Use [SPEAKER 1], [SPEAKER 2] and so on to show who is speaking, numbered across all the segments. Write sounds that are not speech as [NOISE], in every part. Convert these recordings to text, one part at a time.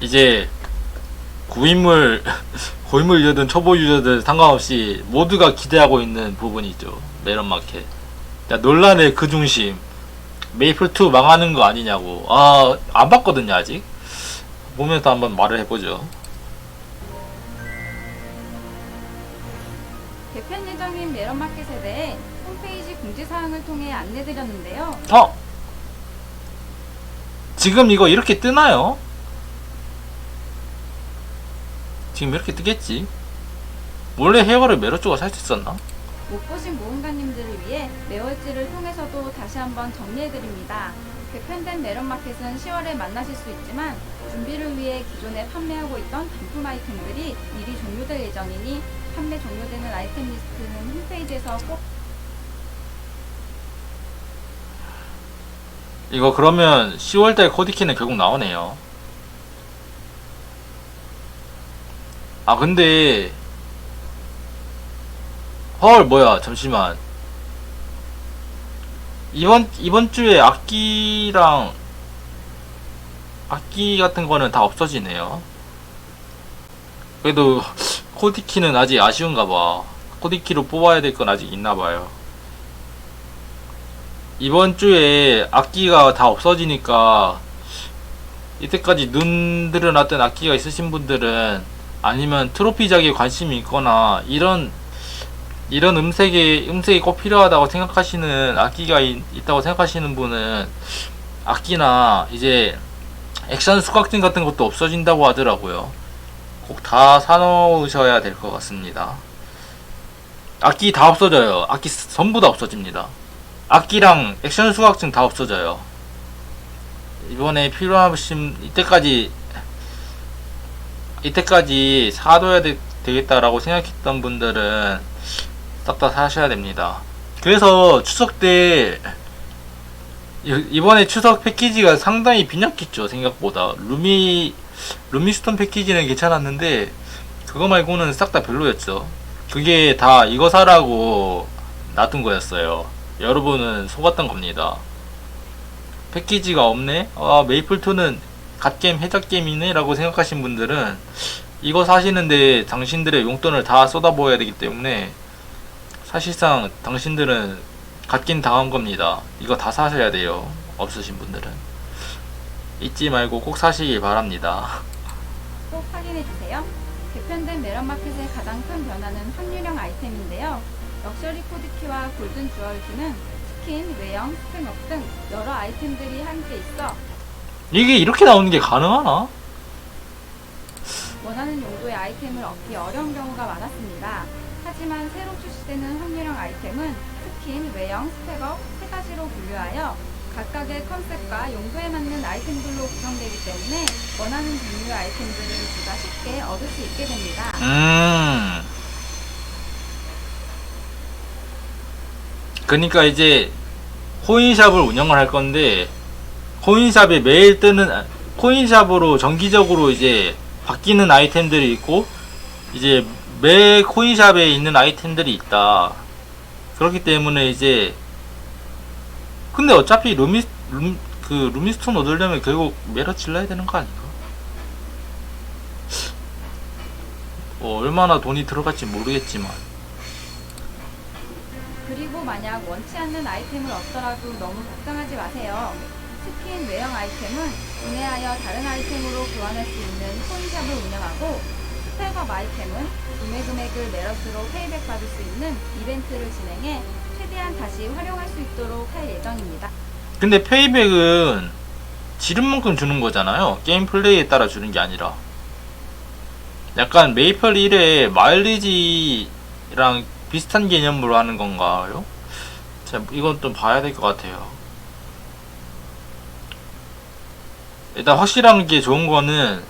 [SPEAKER 1] 이제 고인물 [LAUGHS] 고인물 유저든 초보 유저든 상관없이 모두가 기대하고 있는 부분이죠 메론 마켓. 자, 논란의 그 중심 메이플 2 망하는 거 아니냐고. 아 안 봤거든요 아직. 보면서 한번 말을 해보죠.
[SPEAKER 2] 개편 예정인 메론마켓에 대해 홈페이지 공지사항을 통해 안내드렸는데요.
[SPEAKER 1] 어? 지금 이거 이렇게 뜨나요? 지금 이렇게 뜨겠지? 원래 헤어를 메로조가 살 수 있었나?
[SPEAKER 2] 못 보신 모험가님들을 위해 매월지를 통해서도 다시 한번 정리해드립니다. 개편된 메론마켓은 10월에 만나실 수 있지만 준비를 위해 기존에 판매하고 있던 단품 아이템들이 미리 종료될 예정이니 판매 종료되는 아이템 리스트는 홈페이지에서 꼭
[SPEAKER 1] 이거 그러면 10월달 코디키는 결국 나오네요. 아 근데 헐 뭐야 잠시만 이번 이번 주에 악기랑 악기 같은 거는 다 없어지네요. 그래도 코디키는 아직 아쉬운가 봐. 코디키로 뽑아야 될 건 아직 있나 봐요. 이번 주에 악기가 다 없어지니까 이때까지 눈 들여놨던 악기가 있으신 분들은 아니면 트로피작에 관심이 있거나 이런 이런 음색이 음색이 꼭 필요하다고 생각하시는 악기가 있, 있다고 생각하시는 분은 악기나 이제 액션 수각증 같은 것도 없어진다고 하더라고요. 꼭 다 사놓으셔야 될 것 같습니다. 악기 다 없어져요. 악기 스- 전부 다 없어집니다. 악기랑 액션 수각증 다 없어져요. 이번에 필요하신 이때까지 이때까지 사둬야 되, 되겠다라고 생각했던 분들은 싹 다 사셔야 됩니다. 그래서 추석 때 이- 이번에 추석 패키지가 상당히 빈약했죠 생각보다 루미 루미스톤 패키지는 괜찮았는데 그거 말고는 싹 다 별로였죠. 그게 다 이거 사라고 놔둔 거였어요. 여러분은 속았던 겁니다. 패키지가 없네? 아, 메이플2는 갓게임, 해적게임이네? 라고 생각하신 분들은 이거 사시는데 당신들의 용돈을 다 쏟아부어야 되기 때문에 사실상 당신들은 갓게임 당한 겁니다. 이거 다 사셔야 돼요. 없으신 분들은. 잊지 말고 꼭 사시길 바랍니다. [LAUGHS]
[SPEAKER 2] 꼭 확인해주세요. 개편된 메론마켓의 가장 큰 변화는 확률형 아이템인데요. 럭셔리 코드키와 골든 주얼키는 스킨, 외형, 스펙업 등 여러 아이템들이 함께 있어
[SPEAKER 1] 이게 이렇게 나오는 게 가능하나?
[SPEAKER 2] 원하는 용도의 아이템을 얻기 어려운 경우가 많았습니다. 하지만 새로 출시되는 확률형 아이템은 스킨, 외형, 스펙업 세 가지로 분류하여 각각의 컨셉과 용도에 맞는 아이템들로 구성되기 때문에 원하는 종류의 아이템들을 보다 쉽게 얻을 수 있게 됩니다.
[SPEAKER 1] 음. 그러니까 이제 코인샵을 운영을 할 건데 코인샵에 매일 뜨는 아, 코인샵으로 정기적으로 이제 바뀌는 아이템들이 있고 이제 매 코인샵에 있는 아이템들이 있다. 그렇기 때문에 이제 근데 어차피 루미 룸, 그 루미스톤 얻으려면 결국 메러 질러야 되는 거 아닌가? 뭐 얼마나 돈이 들어갈지 모르겠지만
[SPEAKER 2] 그리고 만약 원치 않는 아이템을 얻더라도 너무 걱정하지 마세요. 스킨 외형 아이템은 구매하여 다른 아이템으로 교환할 수 있는 코인샵을 운영하고 스펙업 아이템은 구매 금액을 메러스로 페이백 받을 수 있는 이벤트를 진행해 최대한 다시 활용할 수 있도록 할 예정입니다.
[SPEAKER 1] 근데 페이백은 지른 만큼 주는 거잖아요 게임 플레이에 따라 주는 게 아니라 약간 메이플 1의 마일리지랑 비슷한 개념으로 하는 건가요? 자, 이건 좀 봐야 될 것 같아요 일단 확실한 게 좋은 거는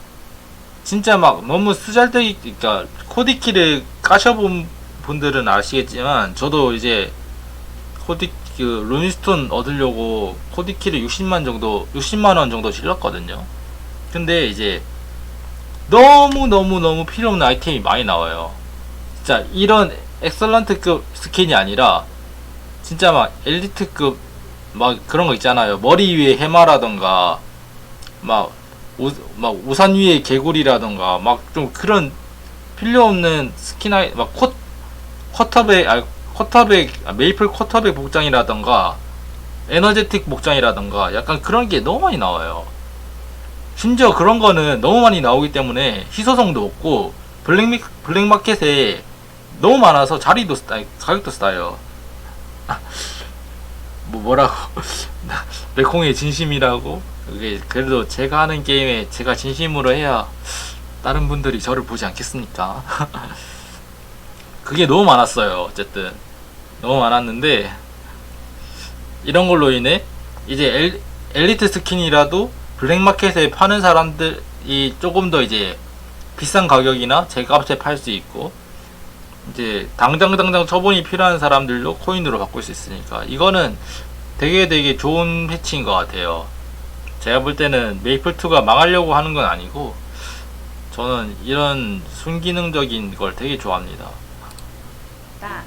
[SPEAKER 1] 진짜 막 너무 쓰잘데기 그러니까 코디키를 까셔본 분들은 아시겠지만 저도 이제 코디 그 루미스톤 얻으려고 코디키를 60만 정도 60만 원 정도 질렀거든요. 근데 이제 너무 너무 너무 필요 없는 아이템이 많이 나와요. 진짜 이런 엑설런트급 스킨이 아니라 진짜 막 엘리트급 막 그런 거 있잖아요. 머리 위에 해마라던가 막 우, 막 우산 위에 개구리라던가 막 좀 그런 필요 없는 스킨 아이 막 쿼, 쿼터백 아 쿼터백 아, 메이플 쿼터백 복장이라던가 에너제틱 복장이라던가 약간 그런 게 너무 많이 나와요. 심지어 그런 거는 너무 많이 나오기 때문에 희소성도 없고 블랙미, 블랙마켓에 너무 많아서 자리도 쓰, 아니, 가격도 싸요. [LAUGHS] 뭐 뭐라고 [LAUGHS] 메콩의 진심이라고 그게 그래도 제가 하는 게임에 제가 진심으로 해야 다른 분들이 저를 보지 않겠습니까? [LAUGHS] 그게 너무 많았어요. 어쨌든 너무 많았는데 이런 걸로 인해 이제 엘, 엘리트 스킨이라도 블랙마켓에 파는 사람들이 조금 더 이제 비싼 가격이나 제값에 팔 수 있고 이제 당장 당장 처분이 필요한 사람들도 코인으로 바꿀 수 있으니까 이거는 되게 되게 좋은 패치인 것 같아요. 제가 볼 때는 메이플2가 망하려고 하는 건 아니고 저는 이런 순기능적인 걸 되게 좋아합니다.
[SPEAKER 2] 다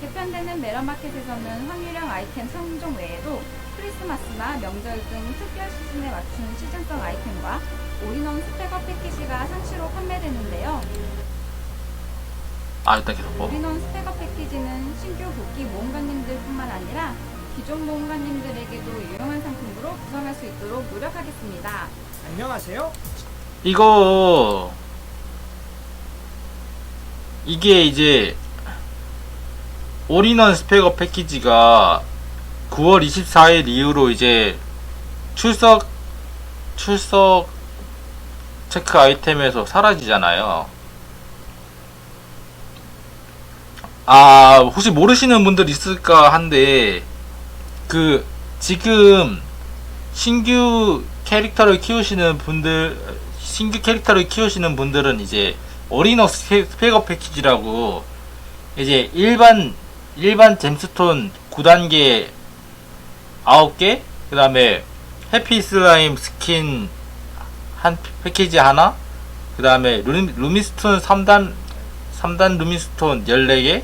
[SPEAKER 2] 개편되는 메런마켓에서는 확률형 아이템 상종 외에도 크리스마스나 명절 등 특별 시즌에 맞춘 시즌성 아이템과 올인원 스펙업 패키지가 상시로 판매되는데요.
[SPEAKER 1] 아 일단 계속 뭐
[SPEAKER 2] 올인원 스펙업 패키지는 신규 복귀 모험가님들뿐만 아니라 기존 모험가님들에게도 유용한 상품으로 구성할 수 있도록 노력하겠습니다.
[SPEAKER 3] 안녕하세요.
[SPEAKER 1] 이거 이게 이제 올인원 스펙업 패키지가 9월 24일 이후로 이제 출석 출석 체크 아이템에서 사라지잖아요. 아, 혹시 모르시는 분들 있을까 한데 그 지금 신규 캐릭터를 키우시는 분들 신규 캐릭터를 키우시는 분들은 이제 스펙- 스펙업 패키지라고 이제 일반 일반 잼스톤 9단계 9개 그 다음에 해피 슬라임 스킨 한 패키지 하나 그 다음에 루미 스톤 3단 3단 루미스톤 14개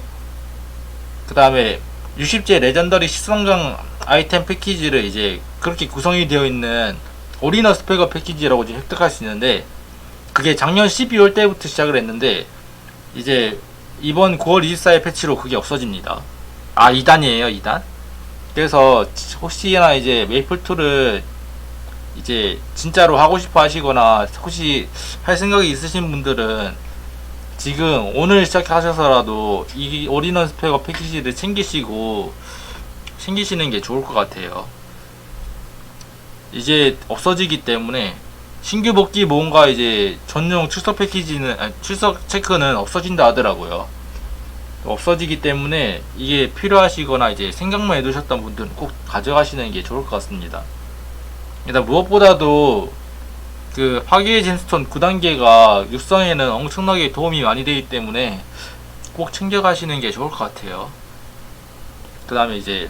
[SPEAKER 1] 그 다음에 60제 레전더리 시성장 아이템 패키지를 이제 그렇게 구성이 되어 있는 오리너 스펙업 패키지라고 지금 획득할 수 있는데 그게 작년 12월 때부터 시작을 했는데 이제 이번 9월 24일 패치로 그게 없어집니다. 아 2단이에요 2단. 그래서 혹시나 이제 메이플2를 이제 진짜로 하고 싶어 하시거나 혹시 할 생각이 있으신 분들은 지금 오늘 시작하셔서라도 이 올인원 스펙업 패키지를 챙기시고 챙기시는 게 좋을 것 같아요. 이제 없어지기 때문에 신규 복귀 뭔가 이제 전용 출석 패키지는 아니, 출석 체크는 없어진다 하더라고요. 없어지기 때문에 이게 필요하시거나 이제 생각만 해두셨던 분들은 꼭 가져가시는 게 좋을 것 같습니다. 일단 무엇보다도 그 파괴의 잼스톤 9단계가 육성에는 엄청나게 도움이 많이 되기 때문에 꼭 챙겨가시는 게 좋을 것 같아요. 그 다음에 이제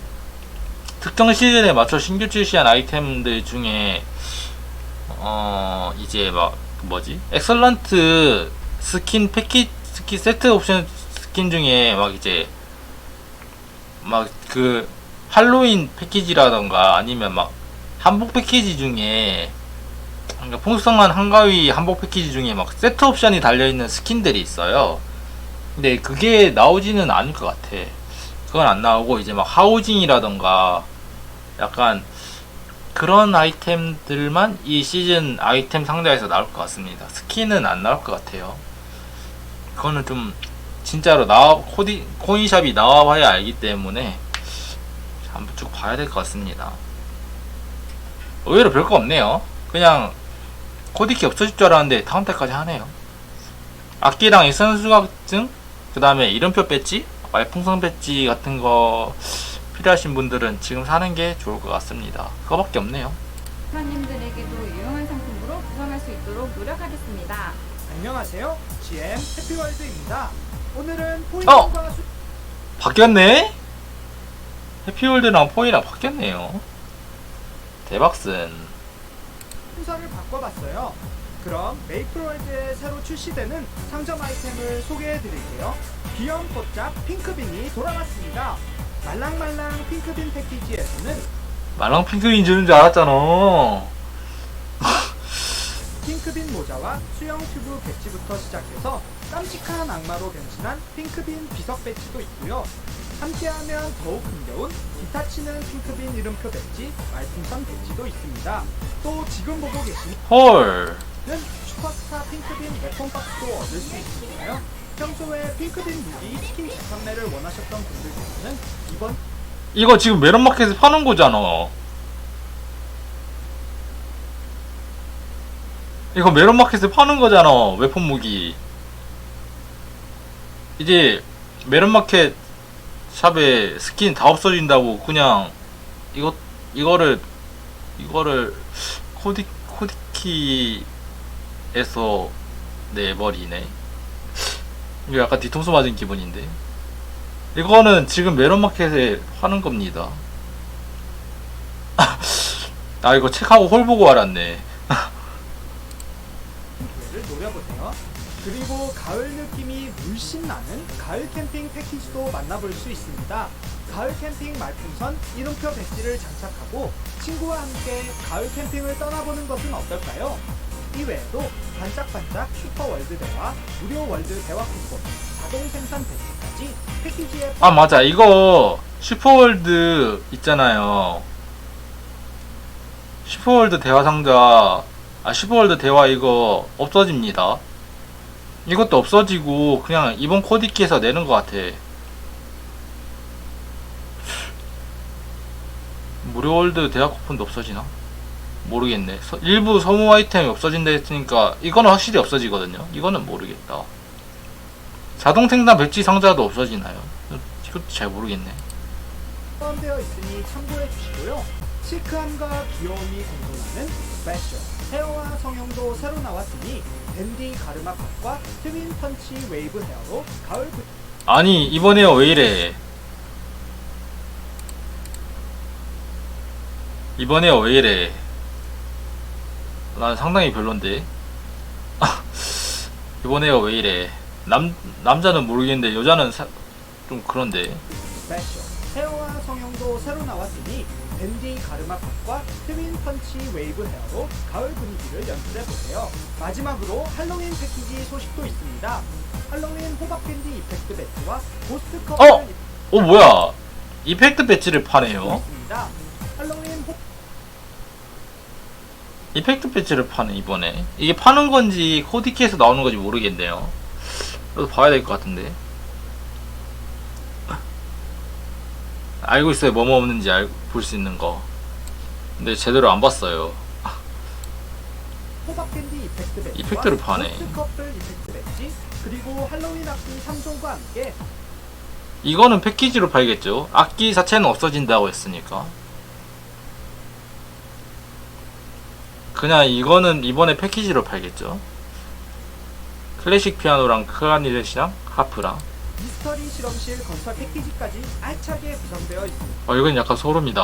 [SPEAKER 1] 특정 시즌에 맞춰 신규 출시한 아이템들 중에 어 이제 막 뭐지 엑설런트 스킨 패키 스킨 세트 옵션 스킨 중에 막 이제 막 그 할로윈 패키지라던가 아니면 막 한복 패키지 중에 그러니까 풍성한 한가위 한복 패키지 중에 막 세트 옵션이 달려있는 스킨들이 있어요. 근데 그게 나오지는 않을 것 같아. 그건 안 나오고 이제 막 하우징이라던가 약간 그런 아이템들만 이 시즌 아이템 상자에서 나올 것 같습니다. 스킨은 안 나올 것 같아요. 그거는 좀 진짜로 나와 코디 코인샵이 나와봐야 알기 때문에 한번 쭉 봐야 될 것 같습니다. 의외로 별거 없네요. 그냥 코디키 없어질 줄 알았는데 다음 달까지 하네요. 악기랑 일선 수강증, 그 다음에 이름표 배지, 말풍선 배지 같은 거 필요하신 분들은 지금 사는 게 좋을 것 같습니다. 그거밖에 없네요.
[SPEAKER 2] 모험가님들에게도 유용한 상품으로 구성할 수 있도록 노력하겠습니다.
[SPEAKER 3] 안녕하세요. GM 해피월드입니다. 오늘은
[SPEAKER 1] 어!
[SPEAKER 3] 포인트과 수...
[SPEAKER 1] 바뀌었네? 해피월드랑 포이랑 바뀌었네요. 대박슨.
[SPEAKER 3] 순서를 바꿔봤어요. 그럼 메이플월드에 새로 출시되는 상점 아이템을 소개해드릴게요. 귀염뽀짝 핑크빈이 돌아왔습니다. 말랑말랑 핑크빈 패키지에서는
[SPEAKER 1] 말랑 핑크인 주는 줄 알았잖아.
[SPEAKER 3] 모자와 수영 튜브 배지부터 시작해서 깜찍한 악마로 변신한 핑크빈 비석 배지도 있고요. 함께하면 더욱 흥겨운 기타 치는 핑크빈 이름표 배지, 말풍선 배지도 있습니다. 또 지금 보고 계시는
[SPEAKER 1] 헐.
[SPEAKER 3] 슈퍼스타 핑크빈 웨폰 박스도 얻을 수 있으니까요. 평소에 핑크빈 무기 스킨 판매를 원하셨던 분들께서는 이번
[SPEAKER 1] 이거 지금 메론마켓에 파는 거잖아. 이거 메론마켓에 파는 거잖아. 웨폰 무기. 이제 메론마켓 샵에 스킨 다 없어진다고 그냥 이거 이거를 이거를 코디 코디키에서 내버리네. 이거 약간 뒤통수 맞은 기분인데. 이거는 지금 메론마켓에 파는 겁니다. [LAUGHS] 아 이거 책하고 홀 보고 알았네.
[SPEAKER 3] 기회를 노려보세요. 그리고 가을 느낌이 물씬 나는 가을 캠핑 패키지도 만나볼 수 있습니다. 가을 캠핑 말풍선 이름표 배지를 장착하고 친구와 함께 가을 캠핑을 떠나보는 것은 어떨까요? 이외에도 반짝반짝 슈퍼월드 대화, 무료 월드 대화 쿠폰, 자동 생산 배지까지 패키지에
[SPEAKER 1] 아 맞아 이거 슈퍼월드 있잖아요. 슈퍼월드 대화 상자 아 슈퍼월드 대화 이거 없어집니다. 이것도 없어지고 그냥 이번 코디키에서 내는 것 같아. 무료 월드 대화 쿠폰도 없어지나? 모르겠네. 서- 일부 소모 아이템이 없어진다 했으니까 이거는 확실히 없어지거든요. 이거는 모르겠다. 자동 생산 배지 상자도 없어지나요? 이것도 잘 모르겠네.
[SPEAKER 3] 포함되어 있으니 참고해 주시고요. 시크함과 귀여움이 공존하는 스페셜 헤어와 성형도 새로 나왔으니 댄디 가르마 컷과 트윈 펀치 웨이브 헤어로 가을 부...
[SPEAKER 1] 아니 이번에요 왜 이래? 이번에요 왜 이래? 난 상당히 별론데. 이번에요 왜 이래? 남 남자는 모르겠는데 여자는 사, 좀 그런데.
[SPEAKER 3] 스페셜 헤어와 성형도 새로 나왔으니 댄디 가르마 컷과 트윈 펀치 웨이브 헤어로 가을 분위기를 연출해 보세요. 마지막으로 할로윈 패키지 소식도 있습니다. 할로윈 호박 캔디 이펙트 배지와 고스트 컵을
[SPEAKER 1] 어? 어 뭐야? 이펙트 배지를 파네요.
[SPEAKER 3] 할로윈 호...
[SPEAKER 1] 이펙트 배지를 파네 이번에. 이게 파는 건지 코디키에서 나오는 건지 모르겠네요. 그래도 봐야 될 것 같은데. 알고 있어요. 뭐뭐 없는지 알, 볼수 있는 거. 근데 제대로 안 봤어요.
[SPEAKER 3] 이펙트
[SPEAKER 1] 이펙트를 파네.
[SPEAKER 3] 고스트 커플 이펙트 배지 그리고 할로윈 악기 3종과 함께
[SPEAKER 1] 이거는 패키지로 팔겠죠. 악기 자체는 없어진다고 했으니까. 그냥 이거는 이번에 패키지로 팔겠죠. 클래식 피아노랑 클라리넷이랑 하프랑.
[SPEAKER 3] 미스터리 실험실 건설 패키지까지 알차게 구성되어 있습니다.
[SPEAKER 1] 어 이건 약간 소름이다.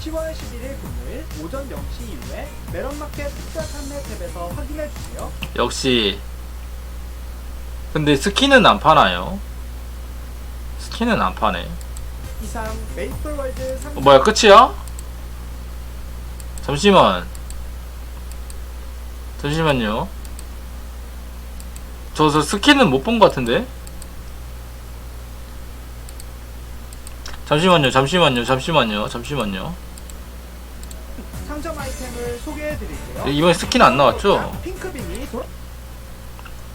[SPEAKER 3] 10월 11일 금요일 오전 0시 이후에 메론마켓 특별 판매 탭에서 확인해 주세요.
[SPEAKER 1] 역시. 근데 스킨은 안 파나요? 스킨은 안 파네.
[SPEAKER 3] 이상 메이플월드 3
[SPEAKER 1] 어, 뭐야 끝이야? 잠시만 잠시만요 저, 저 스킨은 못 본 것 같은데? 잠시만요 잠시만요 잠시만요 잠시만요
[SPEAKER 3] 상점 아이템을 소개해 드릴게요.
[SPEAKER 1] 이번에 스킨 안 나왔죠?
[SPEAKER 3] 핑크빈이 돌아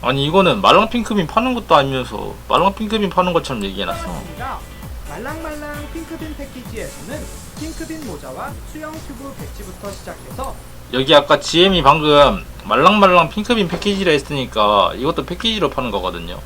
[SPEAKER 1] 아니 이거는 말랑 핑크빈 파는 것도 아니면서 말랑 핑크빈 파는 것처럼 얘기해놨어.
[SPEAKER 3] 말랑말랑 핑크빈 패키지에서는 핑크빈 모자와 수영 튜브 배지부터 시작해서
[SPEAKER 1] 여기 아까 GM이 방금 말랑말랑 핑크빈 패키지라 했으니까 이것도 패키지로 파는 거거든요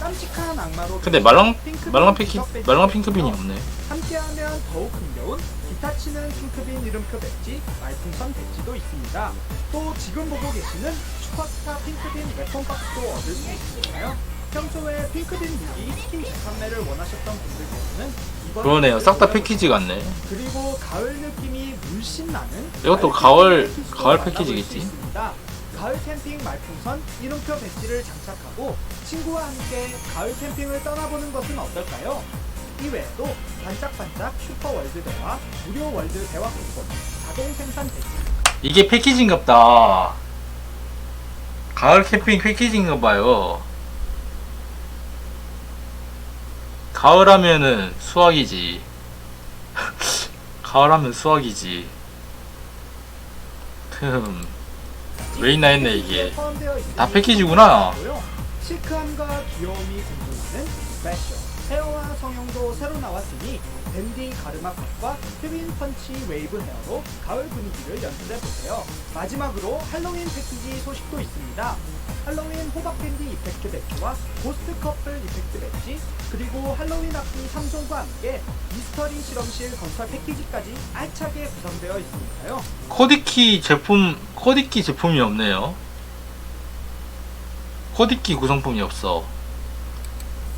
[SPEAKER 3] 깜찍한 악마로
[SPEAKER 1] 근데 말랑
[SPEAKER 3] 핑크빈
[SPEAKER 1] 말랑 패키 말랑 핑크빈이. 없네
[SPEAKER 3] 함께하면 더욱 흥겨운 기타 치는 핑크빈 이름표 배지, 말풍선 배지도 있습니다. 또 지금 보고 계시는 슈퍼스타 핑크빈 웨폰 박스도 얻을 수 있으니까요. 평소에 핑크빈 무기 스킨 재판매를 원하셨던 분들께서는 이번
[SPEAKER 1] 그러네요 싹 다 패키지 같네
[SPEAKER 3] 그리고 가을 느낌이 물씬 나는
[SPEAKER 1] 이것도
[SPEAKER 3] 가을
[SPEAKER 1] 가을-
[SPEAKER 3] 만나볼
[SPEAKER 1] 패키지겠지?
[SPEAKER 3] 있습니다. 가을 캠핑 말풍선 이름표 배지를 장착하고 친구와 함께 가을 캠핑을 떠나보는 것은 어떨까요? 이외에도 반짝반짝 슈퍼 월드 대화, 무료 월드 대화 쿠폰, 자동 생산 배지,
[SPEAKER 1] 이게 패키지인갑다. 가을 캠핑 패키지인가봐요. 가을 하면은 수학이지. 가을 하면 수학이지. 흠. 왜 있나 했네, 이게. 다 패키지구나.
[SPEAKER 3] 시크함과 귀여움이 공존하는 스페셜 헤어와 성형도 새로 나왔으니 댄디 가르마 컷과 트윈 펀치 웨이브 헤어로 가을 분위기를 연출해 보세요. 마지막으로 할로윈 패키지 소식도 있습니다. 할로윈 호박 캔디 이펙트 배지와 고스트 커플 이펙트 배지 그리고 할로윈 악기 3종과 함께 미스터리 실험실 건설 패키지까지 알차게 구성되어 있으니까요.
[SPEAKER 1] 코디키 제품, 코디키 제품이 없네요. 코디키 구성품이 없어.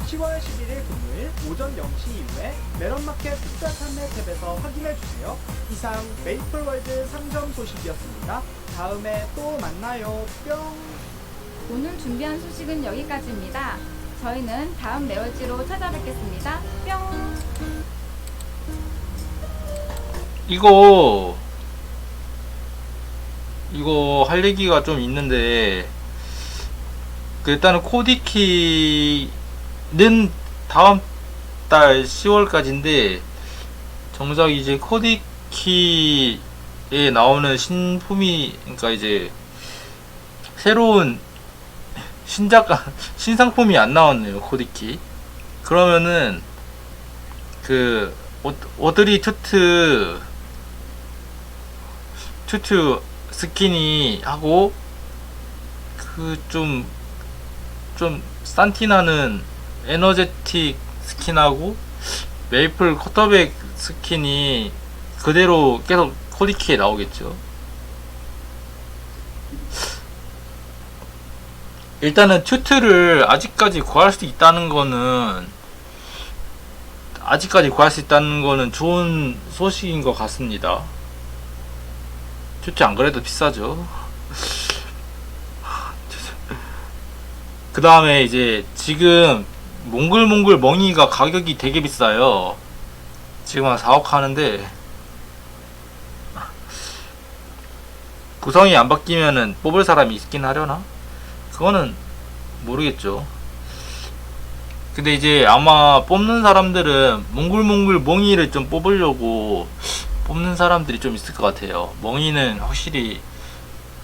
[SPEAKER 3] 10월 11일 금요일 오전 0시 이후에 메론마켓 특별 판매 탭에서 확인해주세요. 이상 메이플월드 상점 소식이었습니다. 다음에 또 만나요. 뿅!
[SPEAKER 2] 오늘 준비한 소식은 여기까지입니다. 저희는 다음 매월지로 찾아뵙겠습니다. 뿅!
[SPEAKER 1] 이거 이거 할 얘기가 좀 있는데 그 일단은 코디키 는 다음 달 10월까지인데 정작 이제 코디키에 나오는 신품이 그러니까 이제 새로운 신작가 [LAUGHS] 신상품이 안 나왔네요 코디키. 그러면은 그 오- 오드리 투트 투투 스킨이 하고 그 좀 좀 산티나는 에너제틱 스킨하고 메이플 커터백 스킨이 그대로 계속 코디키에 나오겠죠. 일단은 튜트를 아직까지 구할 수 있다는 거는 아직까지 구할 수 있다는 거는 좋은 소식인 것 같습니다. 튜트 안 그래도 비싸죠. 그 다음에 이제 지금 몽글몽글 멍이가 가격이 되게 비싸요. 지금 한 4억 하는데 구성이 안 바뀌면은 뽑을 사람이 있긴 하려나? 그거는 모르겠죠. 근데 이제 아마 뽑는 사람들은 몽글몽글 멍이를 좀 뽑으려고 뽑는 사람들이 좀 있을 것 같아요. 멍이는 확실히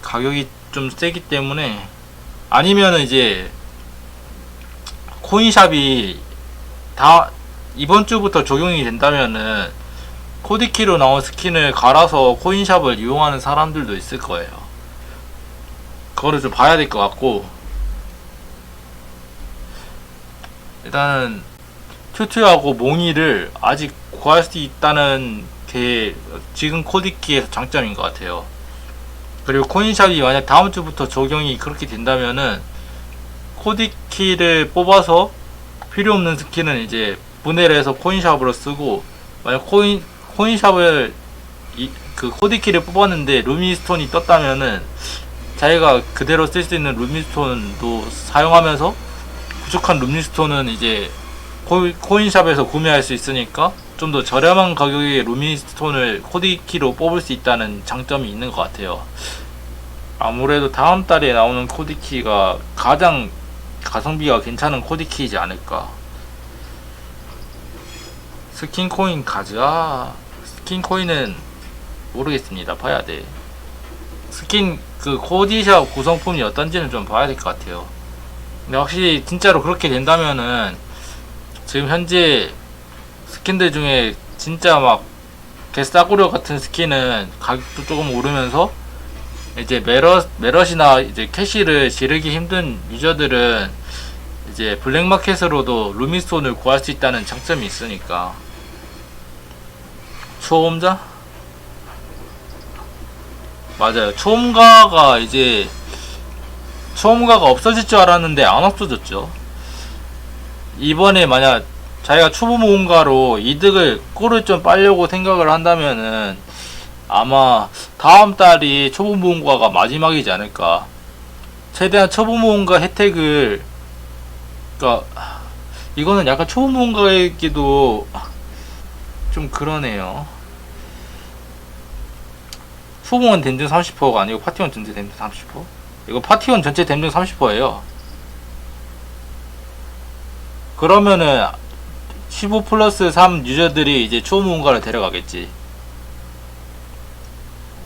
[SPEAKER 1] 가격이 좀 세기 때문에 아니면은 이제 코인샵이 다 이번 주부터 적용이 된다면은 코디키로 나온 스킨을 갈아서 코인샵을 이용하는 사람들도 있을 거예요. 그거를 좀 봐야 될 것 같고 일단은 튜튜하고 몽이를 아직 구할 수 있다는 게 지금 코디키의 장점인 것 같아요. 그리고 코인샵이 만약 다음 주부터 적용이 그렇게 된다면은 코디키를 뽑아서 필요 없는 스킨은 이제 분해를 해서 코인샵으로 쓰고 만약 코인 코인샵을 이, 그 코디키를 뽑았는데 루미스톤이 떴다면은 자기가 그대로 쓸 수 있는 루미스톤도 사용하면서 부족한 루미스톤은 이제 코, 코인샵에서 구매할 수 있으니까 좀 더 저렴한 가격의 루미스톤을 코디키로 뽑을 수 있다는 장점이 있는 것 같아요. 아무래도 다음 달에 나오는 코디키가 가장 가성비가 괜찮은 코디키이지 않을까. 스킨 코인 가자. 스킨 코인은 모르겠습니다. 봐야 돼. 스킨 그 코디샵 구성품이 어떤지는 좀 봐야 될 것 같아요. 근데 확실히 진짜로 그렇게 된다면은 지금 현재 스킨들 중에 진짜 막 개싸구려 같은 스킨은 가격도 조금 오르면서 이제 메럿 메럿이나 이제 캐시를 지르기 힘든 유저들은 이제 블랙마켓으로도 루미스톤을 구할 수 있다는 장점이 있으니까. 초음자? 맞아요. 초음가가 이제 초음가가 없어질 줄 알았는데 안 없어졌죠. 이번에 만약 자기가 초보 모험가로 이득을 꿀을 좀 빨려고 생각을 한다면은 아마 다음 달이 초보 모험가가 마지막이지 않을까. 최대한 초보 모험가 혜택을 그러니까 이거는 약간 초보문가에게도 좀 그러네요. 소봉은 댐증 30%가 아니고 파티원 전체 댐증 30%? 이거 파티원 전체 댐증 30%예요. 그러면은 15 플러스 3 유저들이 이제 초보문가를 데려가겠지.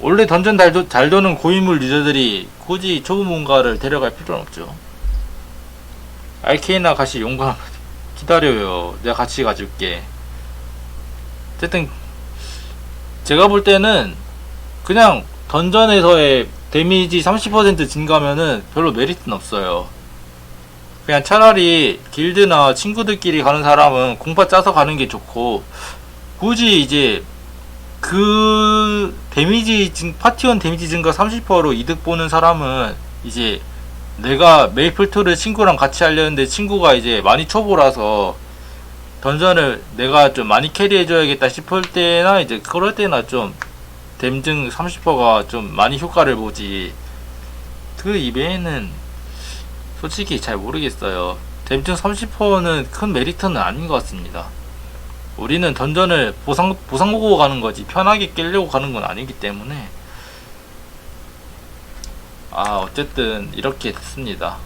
[SPEAKER 1] 원래 던전 잘, 도, 잘 도는 고인물 유저들이 굳이 초보문가를 데려갈 필요는 없죠. 알케이나 같이 용감 [LAUGHS] 기다려요. 내가 같이 가줄게. 어쨌든 제가 볼 때는 그냥 던전에서의 데미지 30% 증가면은 별로 메리트는 없어요. 그냥 차라리 길드나 친구들끼리 가는 사람은 공파 짜서 가는 게 좋고 굳이 이제 그 데미지 증 파티원 데미지 증가 30%로 이득 보는 사람은 이제 내가 메이플2를 친구랑 같이 하려는데 친구가 이제 많이 초보라서 던전을 내가 좀 많이 캐리해줘야겠다 싶을 때나 이제 그럴 때나 좀 댐증 30%가 좀 많이 효과를 보지. 그 이외에는 솔직히 잘 모르겠어요. 댐증 30%는 큰 메리트는 아닌 것 같습니다 우리는 던전을 보상, 보상 보고 가는 거지 편하게 깨려고 가는 건 아니기 때문에. 아 어쨌든 이렇게 됐습니다